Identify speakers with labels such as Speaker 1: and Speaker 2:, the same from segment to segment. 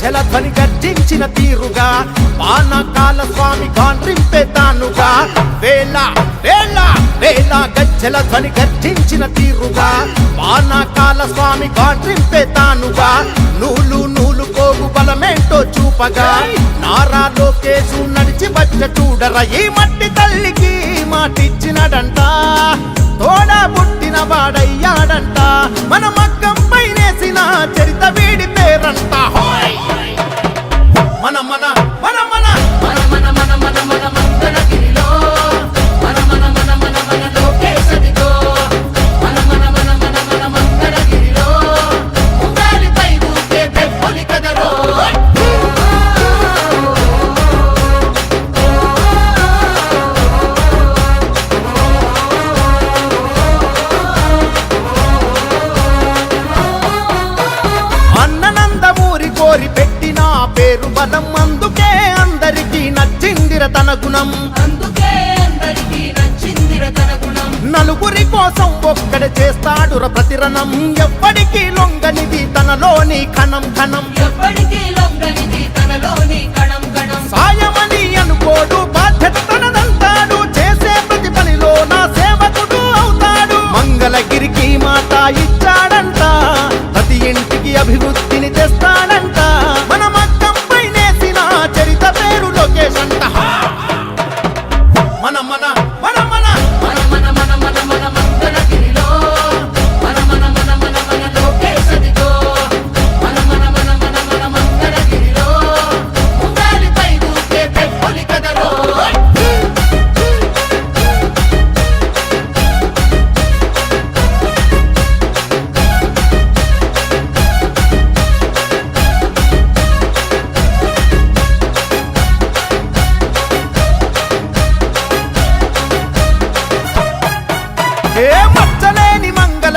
Speaker 1: గజ్జల ధ్వని గర్జించిన తీరుగా పానకాల స్వామి గాండ్రింపే తానుగా. వేళ వేళ వేళ గజ్జల ధ్వని గర్జించిన తీరుగా పానకాల స్వామి గాండ్రింపే తానుగా. నూలు నూలు పోగు బలమేంటో చూపగా నారా లోకేశు నడిచి వచ్చ చూడర ఈ మట్టి తల్లికి మాటిచ్చినడంట. తోడా పుట్టిన వాడయ్యాడంట. మన మగ్గం పైనేసిన చరిత matar. ¡Mana! నచ్చిందిర తన గుణం. నలుగురి కోసం ఒక్కడ చేస్తాడుర ప్రతిరణం.
Speaker 2: ఎప్పటికీ లొంగనిది తనలోని కణం కణం సాయం
Speaker 1: நம்ம தான்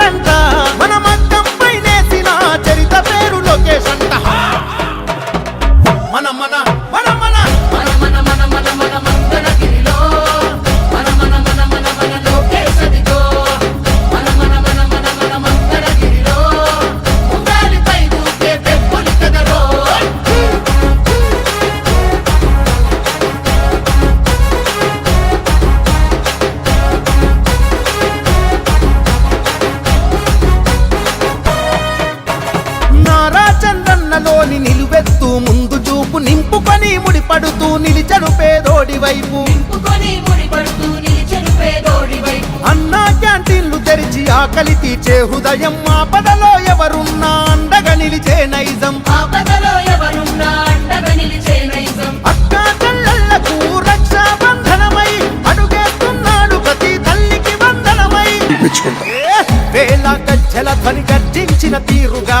Speaker 1: levantó. చంద్రన్నలోని నిలువెత్తు ముందు చూపు నింపుకొని ముడిపడుతూ నిలిచను పేదోడి వైపు.
Speaker 2: నింపుకొని ముడిపడుతూ నిలిచెను పేదోడి వైపు.
Speaker 1: అన్నా క్యాంటీన్లు తెరిచి ఆకలి తీర్చే హృదయం ఆపదలో ఎవరున్నా అండగా నిలిచే నైజం.
Speaker 2: ఆపదలో ఎవరున్నా అండగా నిలిచే నైజం.
Speaker 1: అక్కా చెల్లెళ్ళకు రక్షాబంధనమై అడుగేస్తున్నాడు ప్రతి తల్లికి వందనమై. ఏ, వేల గజ్జల ధ్వని గర్జించిన తీరుగా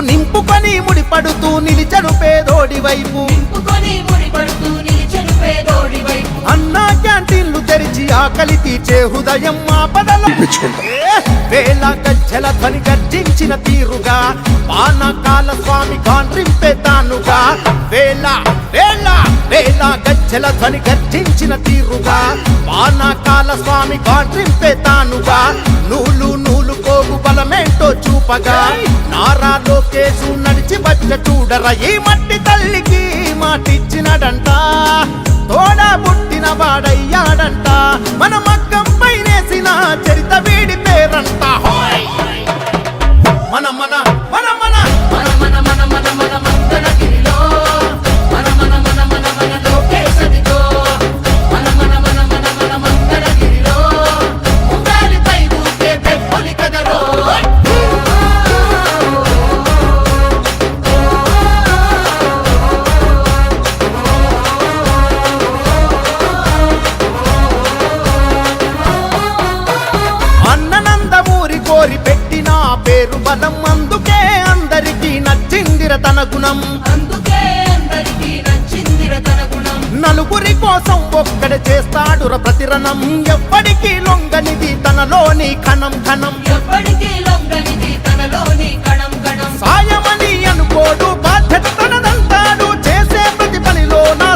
Speaker 1: చూపు నింపుకొని ముడిపడుతూ నిలిచడు పేదోడి వైపు.
Speaker 2: నింపుకొని ముడిపడుతూ నిలిచెను పేదోడి వైపు.
Speaker 1: అన్నా క్యాంటీన్లు తెరిచి ఆకలి తీర్చే హృదయం ఆపదల ఏ, వేల గజ్జల ధ్వని గర్జించిన తీరుగా పానకాల స్వామి కాంట్రింపే తానుగా. వేల వేల వేల గజ్జల ధ్వని గర్జించిన తీరుగా పానకాల స్వామి కాంట్రింపే తానుగా. నూలు నూలు చూపగా నారా లోకేశు నడిచి వచ్చ చూడర. ఈ మట్టి తల్లికి మాటిచ్చినడంట. తోడా పుట్టిన వాడయ్యాడంట. మన మగ్గం పైనేసిన చరిత గుణం. నలుగురి కోసం ఒక్కడ చేస్తాడు ప్రతిరణం. ఎప్పటికీ లొంగనిది తనలోని కణం కణం
Speaker 2: సాయమని అనుకోడు బాధ్యత తనదంతాడు. చేసే ప్రతి పనిలో నా